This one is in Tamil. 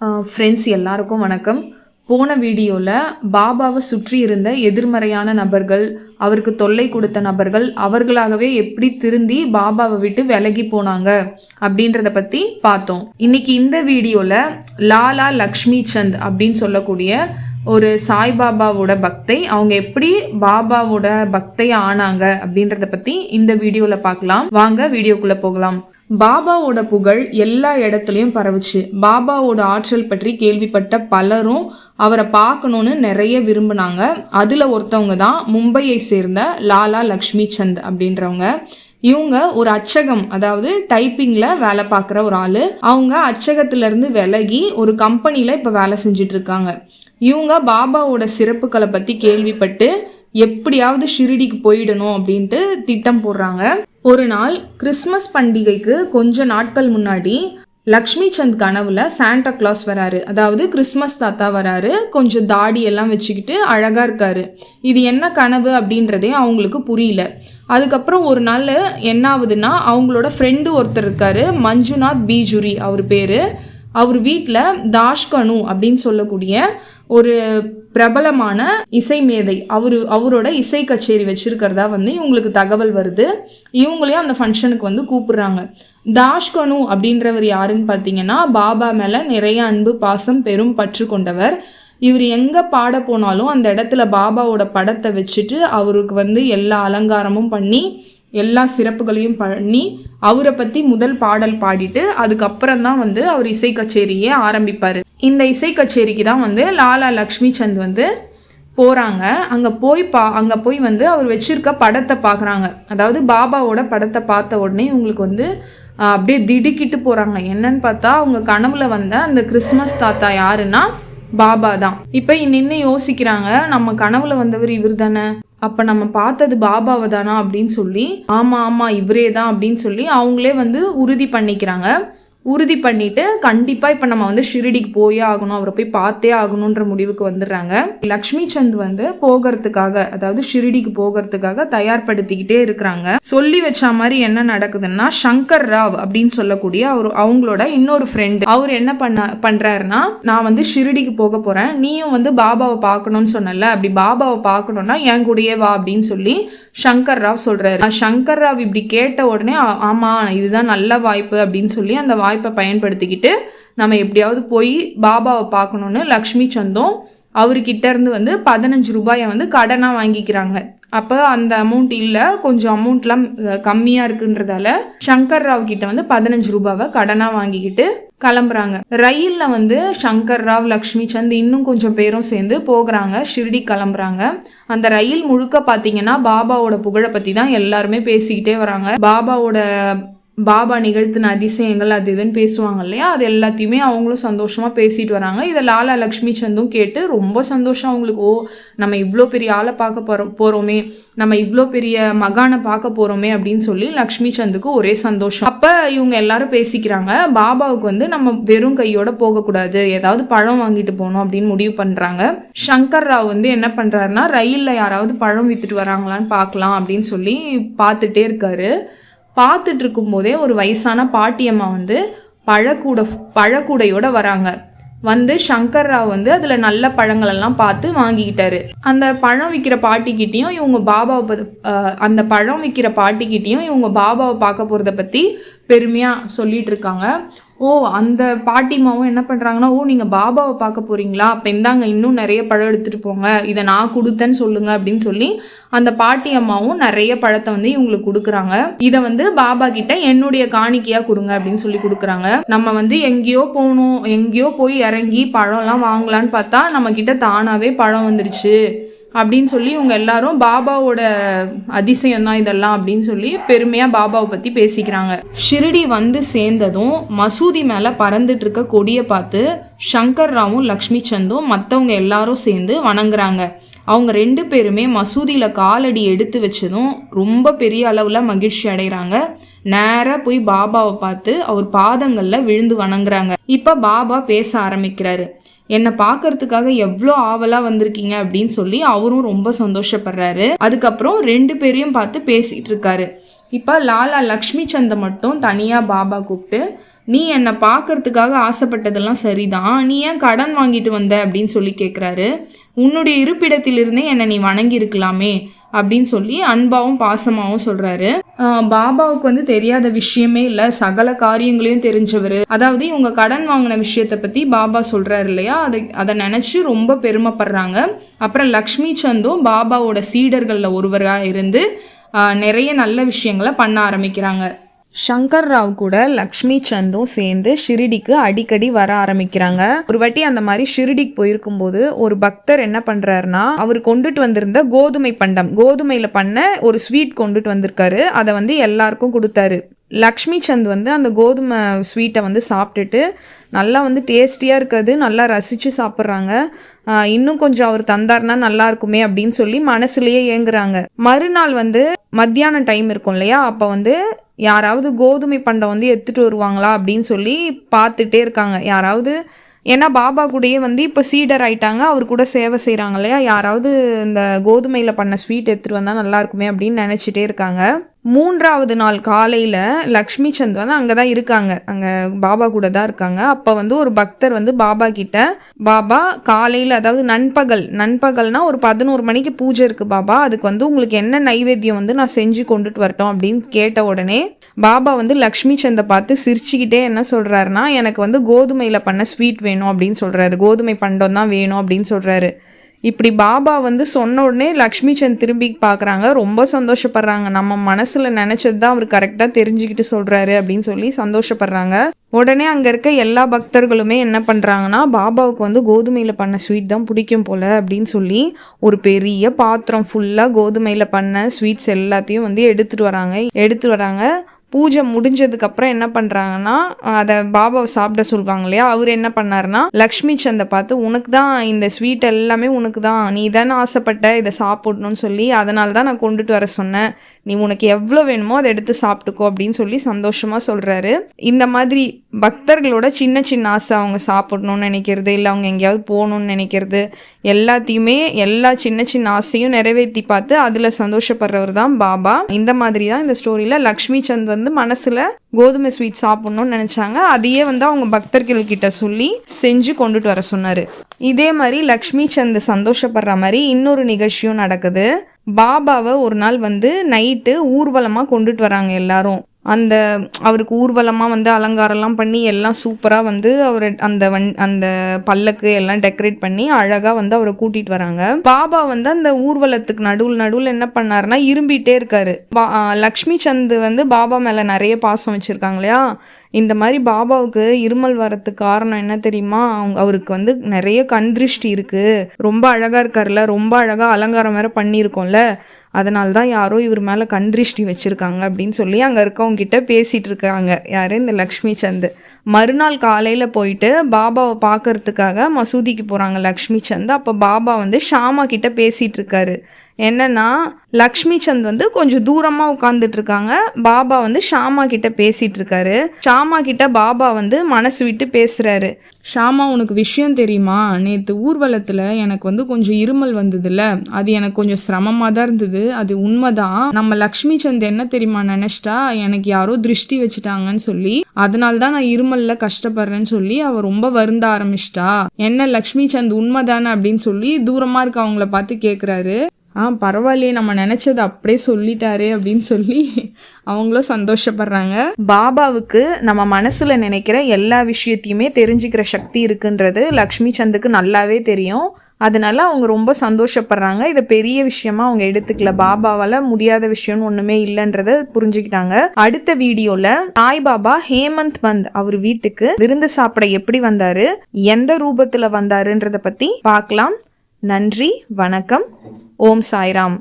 ஃப்ரெண்ட்ஸ் எல்லாருக்கும் வணக்கம். போன வீடியோவில் பாபாவை சுற்றி இருந்த எதிர்மறையான நபர்கள் அவருக்கு தொல்லை கொடுத்த நபர்கள் அவர்களாகவே எப்படி திருந்தி பாபாவை விட்டு விலகி போனாங்க அப்படின்றத பற்றி பார்த்தோம். இன்னைக்கு இந்த வீடியோவில் லாலா லக்ஷ்மி சந்த் அப்படின்னு சொல்லக்கூடிய ஒரு சாய்பாபாவோட பக்தை அவங்க எப்படி பாபாவோட பக்தை ஆனாங்க அப்படின்றத பற்றி இந்த வீடியோவில் பார்க்கலாம். வாங்க வீடியோக்குள்ளே போகலாம். பாபாவோட புகழ் எல்லா இடத்துலையும் பரவுச்சு. பாபாவோட ஆற்றல் பற்றி கேள்விப்பட்ட பலரும் அவரை பார்க்கணுன்னு நிறைய விரும்பினாங்க. அதில் ஒருத்தவங்க தான் மும்பையை சேர்ந்த லாலா லக்ஷ்மி சந்த் அப்படின்றவங்க. இவங்க ஒரு அச்சகம் அதாவது டைப்பிங்கில் வேலை பார்க்குற ஒரு ஆள். அவங்க அச்சகத்திலேருந்து விலகி ஒரு கம்பெனியில் இப்போ வேலை செஞ்சுட்டு இருக்காங்க இவங்க பாபாவோட சிறப்புகளை பற்றி கேள்விப்பட்டு எப்படியாவது ஷிரிடிக்கு போயிடணும் அப்படின்ட்டு திட்டம் போடுறாங்க. ஒரு நாள் கிறிஸ்மஸ் பண்டிகைக்கு கொஞ்ச நாட்கள் முன்னாடி லக்ஷ்மி சந்த் கனவுல சாண்டா கிளாஸ் வராரு. அதாவது கிறிஸ்மஸ் தாத்தா வராரு. கொஞ்சம் தாடி எல்லாம் வச்சுக்கிட்டு அழகா இருக்காரு. இது என்ன கனவு அப்படின்றதே அவங்களுக்கு புரியல. அதுக்கப்புறம் ஒரு நாள் என்ன ஆகுதுன்னா அவங்களோட ஃப்ரெண்டு ஒருத்தர் இருக்காரு. மஞ்சுநாத் பீஜுரி அவர் பேரு. அவர் வீட்டில் தாஷ்கனு அப்படின்னு சொல்லக்கூடிய ஒரு பிரபலமான இசை மேதை. அவர் அவரோட இசை கச்சேரி வச்சுருக்கிறதா வந்து இவங்களுக்கு தகவல் வருது. இவங்களையும் அந்த ஃபங்க்ஷனுக்கு வந்து கூப்பிடுறாங்க. தாஷ்கனு அப்படின்றவர் யாருன்னு பார்த்தீங்கன்னா பாபா மேலே நிறைய அன்பு பாசம் பெரும் பற்று கொண்டவர். இவர் எங்கே பாட போனாலும் அந்த இடத்துல பாபாவோட படத்தை வச்சுட்டு அவருக்கு வந்து எல்லா அலங்காரமும் பண்ணி எல்லா சிறப்புகளையும் பண்ணி அவரை பற்றி முதல் பாடல் பாடிட்டு அதுக்கப்புறம் தான் வந்து அவர் இசை கச்சேரியே ஆரம்பிப்பார். இந்த இசை கச்சேரிக்கு தான் வந்து லாலா லக்ஷ்மி சந்த் வந்து போகிறாங்க அங்கே போய் பா அங்கே போய் வந்து அவர் வச்சிருக்க படத்தை பார்க்குறாங்க அதாவது பாபாவோட படத்தை பார்த்த உடனே இவங்களுக்கு வந்து அப்படியே திடுக்கிட்டு போகிறாங்க என்னன்னு பார்த்தா அவங்க கனவுல வந்த அந்த கிறிஸ்மஸ் தாத்தா யாருன்னா பாபா தான். இப்போ நின்று யோசிக்கிறாங்க நம்ம கனவுல வந்தவர் இவர் தானே அப்போ நம்ம பார்த்தது பாபாவை தானா அப்படின்னு சொல்லி ஆமாம் ஆமாம் இவரே தான் அப்படின்னு சொல்லி அவங்களே வந்து உறுதி பண்ணிக்கிறாங்க. உறுதி பண்ணிட்டு கண்டிப்பாக இப்போ நம்ம வந்து ஷிரடிக்கு போயே ஆகணும் அவரை போய் பார்த்தே ஆகணுன்ற முடிவுக்கு வந்துடுறாங்க. லக்ஷ்மி சந்த் வந்து போகிறதுக்காக அதாவது ஷிரடிக்கு போகிறதுக்காக தயார்படுத்திக்கிட்டே இருக்கிறாங்க. சொல்லி வச்ச மாதிரி என்ன நடக்குதுன்னா சங்கர் ராவ் அப்படின்னு சொல்லக்கூடிய அவர் அவங்களோட இன்னொரு ஃப்ரெண்டு அவர் என்ன பண்ண பண்றாருன்னா நான் வந்து ஷிரடிக்கு போக போறேன் நீயும் வந்து பாபாவை பார்க்கணும்னு சொன்னல அப்படி பாபாவை பார்க்கணும்னா என் கூடயே வா அப்படின்னு சொல்லி சங்கர் ராவ் சொல்றாரு. சங்கர் ராவ் இப்படி கேட்ட உடனே ஆமாம் ஆமா இதுதான் நல்ல வாய்ப்பு அப்படின்னு சொல்லி அந்த வாய்ப்பு பயன்படுத்திக்கிட்டு நம்ம எப்படியாவது போய் பாபாவை பார்க்கணுன்னு லக்ஷ்மி சந்தும். அவர்கிட்ட இருந்து வந்து பதினஞ்சு ரூபாயை வந்து கடனாக வாங்கிக்கிறாங்க. அப்போ அந்த அமௌண்ட் இல்லை கொஞ்சம் அமௌண்ட்லாம் கம்மியாக இருக்குன்றதால சங்கர் ராவ் கிட்ட வந்து பதினஞ்சு ரூபாவை கடனாக வாங்கிக்கிட்டு கிளம்புறாங்க. ரயிலில் வந்து சங்கர் ராவ் லக்ஷ்மி சந்த் இன்னும் கொஞ்சம் பேரும் சேர்ந்து போகிறாங்க. ஷிர்டி கிளம்புறாங்க. அந்த ரயில் முழுக்க பார்த்தீங்கன்னா பாபாவோட புகழை பற்றி தான் எல்லாருமே பேசிக்கிட்டே வராங்க. பாபாவோட பாபா நிகழ்த்தின அதிசயங்கள் அது இதுன்னு பேசுவாங்க இல்லையா? அது எல்லாத்தையுமே அவங்களும் சந்தோஷமாக பேசிட்டு வராங்க. இதை லாலா லக்ஷ்மி சந்தும் கேட்டு ரொம்ப சந்தோஷம் அவங்களுக்கு. ஓ நம்ம இவ்வளோ பெரிய ஆளை பார்க்க போகிறோம் போகிறோமே நம்ம இவ்வளோ பெரிய மகானை பார்க்க போகிறோமே அப்படின்னு சொல்லி லக்ஷ்மி சந்துக்கு ஒரே சந்தோஷம். அப்போ இவங்க எல்லாரும் பேசிக்கிறாங்க பாபாவுக்கு வந்து நம்ம வெறும் கையோட போகக்கூடாது ஏதாவது பழம் வாங்கிட்டு போகணும் அப்படின்னு முடிவு பண்ணுறாங்க சங்கர் ராவ் வந்து என்ன பண்ணுறாருன்னா ரயிலில் யாராவது பழம் விற்றுட்டு வராங்களான்னு பார்க்கலாம் அப்படின்னு சொல்லி பார்த்துட்டே இருக்காரு. பார்த்துட்டு இருக்கும்போதே ஒரு வயசான பாட்டியம்மா வந்து பழக்கூட பழக்கூடையோட வராங்க. வந்து சங்கர் ராவ் வந்து அதில் நல்ல பழங்களெல்லாம் பார்த்து வாங்கிக்கிட்டாரு. அந்த பழம் விற்கிற பாட்டிக்கிட்டேயும் இவங்க பாபாவை அந்த பழம் விற்கிற பாட்டிக்கிட்டேயும் இவங்க பாபாவை பார்க்க போகிறத பற்றி பெருமையாக சொல்லிட்டு இருக்காங்க. ஓ அந்த பாட்டிமாவும் என்ன பண்ணுறாங்கன்னா ஓ நீங்கள் பாபாவை பார்க்க போகிறீங்களா அப்போ இந்தாங்க இன்னும் நிறைய பழம் எடுத்துகிட்டு போங்க. இதை நான் கொடுத்தேன்னு சொல்லுங்கள் அப்படின்னு சொல்லி அந்த பாட்டி அம்மாவும் நிறைய பழத்தை வந்து இவங்களுக்கு கொடுக்குறாங்க. இதை வந்து பாபா கிட்ட என்னுடைய காணிக்கையாக கொடுங்க அப்படின்னு சொல்லி கொடுக்குறாங்க. நம்ம வந்து எங்கேயோ போகணும் எங்கேயோ போய் இறங்கி பழம்லாம் வாங்கலான்னு பார்த்தா நம்ம கிட்ட தானாகவே பழம் வந்துருச்சு. அப்படின்னு சொல்லி இவங்க எல்லாரும் பாபாவோட அதிசயம் தான் இதெல்லாம் அப்படின்னு சொல்லி பெருமையாக பாபாவை பற்றி பேசிக்கிறாங்க. ஷிரடி வந்து சேர்ந்ததும் மசூதி மேலே பறந்துட்டு இருக்க கொடியை பார்த்து சங்கர் ராவும் லக்ஷ்மி சந்தும் மற்றவங்க எல்லாரும் சேர்ந்து வணங்குறாங்க. அவங்க ரெண்டு பேருமே மசூதியில் காலடி எடுத்து வச்சதும் ரொம்ப பெரிய அளவில் மகிழ்ச்சி அடைகிறாங்க நேராக போய் பாபாவை பார்த்து அவர் பாதங்களில் விழுந்து வணங்குறாங்க. இப்போ பாபா பேச ஆரம்பிக்கிறாரு. என்னை பார்க்கறதுக்காக எவ்வளோ ஆவலாக வந்திருக்கீங்க? அப்படின்னு சொல்லி அவரும் ரொம்ப சந்தோஷப்படுறாரு. அதுக்கப்புறம் ரெண்டு பேரையும் பார்த்து பேசிகிட்ருக்காரு இருக்காரு. இப்போ லாலா லக்ஷ்மி சந்தை மட்டும் தனியாக பாபா கூப்பிட்டு நீ என்னை பார்க்கறதுக்காக ஆசைப்பட்டதெல்லாம் சரிதான். நீ ஏன் கடன் வாங்கிட்டு வந்த? அப்படின்னு சொல்லி கேட்குறாரு உன்னுடைய இருப்பிடத்திலிருந்தே என்னை நீ வணங்கியிருக்கலாமே அப்படின்னு சொல்லி அன்பாவும் பாசமாகவும் சொல்கிறாரு பாபாவுக்கு வந்து தெரியாத விஷயமே இல்லை. சகல காரியங்களையும் தெரிஞ்சவர். அதாவது இவங்க கடன் வாங்கின விஷயத்தை பற்றி பாபா சொல்கிறாரு இல்லையா? அதை அதை நினச்சி ரொம்ப பெருமைப்படுறாங்க. அப்புறம் லக்ஷ்மி சந்தும் பாபாவோட சீடர்களில் ஒருவராக இருந்து நிறைய நல்ல விஷயங்களை பண்ண ஆரம்பிக்கிறாங்க. சங்கர் ராவ் கூட லக்ஷ்மி சந்தும் சேர்ந்து ஷிரிடிக்கு அடிக்கடி வர ஆரம்பிக்கிறாங்க. ஒரு வாட்டி அந்த மாதிரி ஷிரிடிக்கு போயிருக்கும்போது ஒரு பக்தர் என்ன பண்றாருன்னா அவர் கொண்டுட்டு வந்திருந்த கோதுமை பண்டம் கோதுமையில பண்ண ஒரு ஸ்வீட் கொண்டுட்டு வந்திருக்காரு. அதை வந்து எல்லாருக்கும் கொடுத்தாரு. லக்ஷ்மி சந்த் வந்து அந்த கோதுமை ஸ்வீட்டை வந்து சாப்பிட்டுட்டு நல்லா வந்து டேஸ்டியாக இருக்கிறது நல்லா ரசித்து சாப்பிட்றாங்க. இன்னும் கொஞ்சம் அவர் தந்தார்னா நல்லா இருக்குமே அப்படின்னு சொல்லி மனசுலேயே ஏங்குறாங்க. மறுநாள் வந்து மத்தியான டைம் இருக்கும் இல்லையா? அப்போ வந்து யாராவது கோதுமை பண்டம் வந்து எடுத்துகிட்டு வருவாங்களா அப்படின்னு சொல்லி பார்த்துட்டே இருக்காங்க. யாராவது ஏன்னா பாபா கூடயே வந்து இப்போ சீடர் ஆயிட்டாங்க அவர் கூட சேவை செய்கிறாங்க இல்லையா? யாராவது இந்த கோதுமையில் பண்ண ஸ்வீட் எடுத்துகிட்டு வந்தால் நல்லா இருக்குமே அப்படின்னு நினச்சிட்டே இருக்காங்க. மூன்றாவது நாள் காலையில் லக்ஷ்மி சந்த் வந்து அங்கே தான் இருக்காங்க. அங்கே பாபா கூட தான் இருக்காங்க. அப்போ வந்து ஒரு பக்தர் வந்து பாபா கிட்ட பாபா காலையில் அதாவது நண்பகல் நண்பகல்னா ஒரு பதினோரு மணிக்கு பூஜை இருக்குது பாபா. அதுக்கு வந்து உங்களுக்கு என்ன நைவேத்தியம் வந்து நான் செஞ்சு கொண்டுட்டு வரட்டும் அப்படின்னு கேட்ட உடனே பாபா வந்து லக்ஷ்மி சந்தை பார்த்து சிரிச்சுக்கிட்டே என்ன சொல்கிறாருன்னா எனக்கு வந்து கோதுமையில் பண்ண ஸ்வீட் வேணும் அப்படின்னு சொல்கிறாரு கோதுமை பண்டம் தான் வேணும் அப்படின்னு சொல்கிறாரு இப்படி பாபா வந்து சொன்ன உடனே லக்ஷ்மி சந்த் திரும்பி பார்க்குறாங்க ரொம்ப சந்தோஷப்படுறாங்க. நம்ம மனசில் நினச்சது தான் அவர் கரெக்டாக தெரிஞ்சுக்கிட்டு சொல்கிறாரு அப்படின்னு சொல்லி சந்தோஷப்படுறாங்க. உடனே அங்கே இருக்க எல்லா பக்தர்களுமே என்ன பண்ணுறாங்கன்னா பாபாவுக்கு வந்து கோதுமையில் பண்ண ஸ்வீட் தான் பிடிக்கும் போல் அப்படின்னு சொல்லி ஒரு பெரிய பாத்திரம் ஃபுல்லாக கோதுமையில் பண்ண ஸ்வீட்ஸ் எல்லாத்தையும் வந்து எடுத்துகிட்டு வராங்க. எடுத்துகிட்டு வராங்க. பூஜை முடிஞ்சதுக்கு அப்புறம் என்ன பண்ணுறாங்கன்னா அதை பாபாவை சாப்பிட சொல்லுவாங்க இல்லையா அவர் என்ன பண்ணாருன்னா லக்ஷ்மி சந்தை பார்த்து உனக்கு தான் இந்த ஸ்வீட் எல்லாமே உனக்கு தான். நீ தானே ஆசைப்பட்ட இதை சாப்பிடணும்னு சொல்லி அதனால தான் நான் கொண்டுட்டு வர சொன்னேன். நீ உனக்கு எவ்வளோ வேணுமோ அதை எடுத்து சாப்பிட்டுக்கோ அப்படின்னு சொல்லி சந்தோஷமாக சொல்கிறாரு இந்த மாதிரி பக்தர்களோட சின்ன சின்ன ஆசை அவங்க சாப்பிடணும்னு நினைக்கிறது இல்லை அவங்க எங்கேயாவது போகணும்னு நினைக்கிறது எல்லாத்தையுமே எல்லா சின்ன சின்ன ஆசையும் நிறைவேற்றி பார்த்து அதில் சந்தோஷப்படுறவர் தான் பாபா. இந்த மாதிரி தான் இந்த ஸ்டோரியில் லக்ஷ்மி சந்த் வந்து மனசில் கோதுமை ஸ்வீட் சாப்பிடணும்னு நினச்சாங்க. அதையே வந்து அவங்க பக்தர்கள் கிட்ட சொல்லி செஞ்சு கொண்டுட்டு வர சொன்னார். இதே மாதிரி லக்ஷ்மி சந்த் சந்தோஷப்படுற மாதிரி இன்னொரு நிகழ்ச்சியும் நடக்குது. பாபாவை ஒரு நாள் வந்து நைட்டு ஊர்வலமாக கொண்டுட்டு வராங்க எல்லாரும். அந்த அவருக்கு ஊர்வலமாக வந்து அலங்காரம்லாம் பண்ணி எல்லாம் சூப்பராக வந்து அவர் அந்த வன் அந்த பல்லக்கு எல்லாம் டெக்கரேட் பண்ணி அழகாக வந்து அவரை கூட்டிகிட்டு வராங்க. பாபா வந்து அந்த ஊர்வலத்துக்கு நடுவில் நடுவில் என்ன பண்ணாருன்னா இரும்பிகிட்டே இருக்காரு. பா- லக்ஷ்மி சந்த் வந்து பாபா மேலே நிறைய பாசம் வச்சுருக்காங்க இல்லையா? இந்த மாதிரி பாபாவுக்கு இருமல் வரத்துக்கு காரணம் என்ன தெரியுமா? அவங்க அவருக்கு வந்து நிறைய கண் திருஷ்டி இருக்குது ரொம்ப அழகாக இருக்கார்ல ரொம்ப அழகாக அலங்காரம் வேற பண்ணியிருக்கோம்ல. அதனால தான் யாரோ இவர் மேலே கண் திருஷ்டி வச்சுருக்காங்க அப்படின்னு சொல்லி அங்கே இருக்கவங்க கிட்ட பேசிட்டு இருக்காங்க. யார்? இந்த லக்ஷ்மி சந்த். மறுநாள் காலையில் போயிட்டு பாபாவை பார்க்கறதுக்காக மசூதிக்கு போகிறாங்க லக்ஷ்மி சந்த். அப்போ பாபா வந்து ஷாமா கிட்ட பேசிகிட்டு இருக்காரு. என்னன்னா லக்ஷ்மி சந்த் வந்து கொஞ்சம் தூரமா உட்காந்துட்டு இருக்காங்க பாபா வந்து ஷாமா கிட்ட பேசிட்டு இருக்காரு ஷாமா கிட்ட பாபா வந்து மனசு விட்டு பேசுறாரு. ஷாமா உனக்கு விஷயம் தெரியுமா? நேற்று ஊர்வலத்தில் எனக்கு வந்து கொஞ்சம் இருமல் வந்ததுல அது எனக்கு கொஞ்சம் சிரமமாக தான் இருந்தது. அது உண்மைதான். நம்ம லக்ஷ்மி சந்த் என்ன தெரியுமா நினைச்சிட்டா? எனக்கு யாரோ திருஷ்டி வச்சுட்டாங்கன்னு சொல்லி அதனால தான் நான் இருமல்ல கஷ்டப்படுறேன்னு சொல்லி அவ ரொம்ப வருந்த ஆரம்பிச்சிட்டா. என்ன லக்ஷ்மி சந்த் உண்மைதானே அப்படின்னு சொல்லி தூரமாக இருக்க அவங்கள பார்த்து கேட்குறாரு ஆ பரவாயில்லையே நம்ம நினச்சது அப்படியே சொல்லிட்டாரே அப்படின்னு சொல்லி அவங்களும் சந்தோஷப்படுறாங்க. பாபாவுக்கு நம்ம மனசில் நினைக்கிற எல்லா விஷயத்தையுமே தெரிஞ்சுக்கிற சக்தி இருக்குன்றது லக்ஷ்மி சந்துக்கு நல்லாவே தெரியும். அதனால அவங்க ரொம்ப சந்தோஷப்படுறாங்க. இதை பெரிய விஷயமா அவங்க எடுத்துக்கல. பாபாவால் முடியாத விஷயம்னு ஒன்றுமே இல்லைன்றத புரிஞ்சுக்கிட்டாங்க. அடுத்த வீடியோவில் சாய் பாபா ஹேமந்த் பந்த் அவர் வீட்டுக்கு விருந்து சாப்பிட எப்படி வந்தாரு எந்த ரூபத்தில் வந்தாருன்றத பற்றி பார்க்கலாம். நன்றி வணக்கம். ஓம் சாய்ராம்.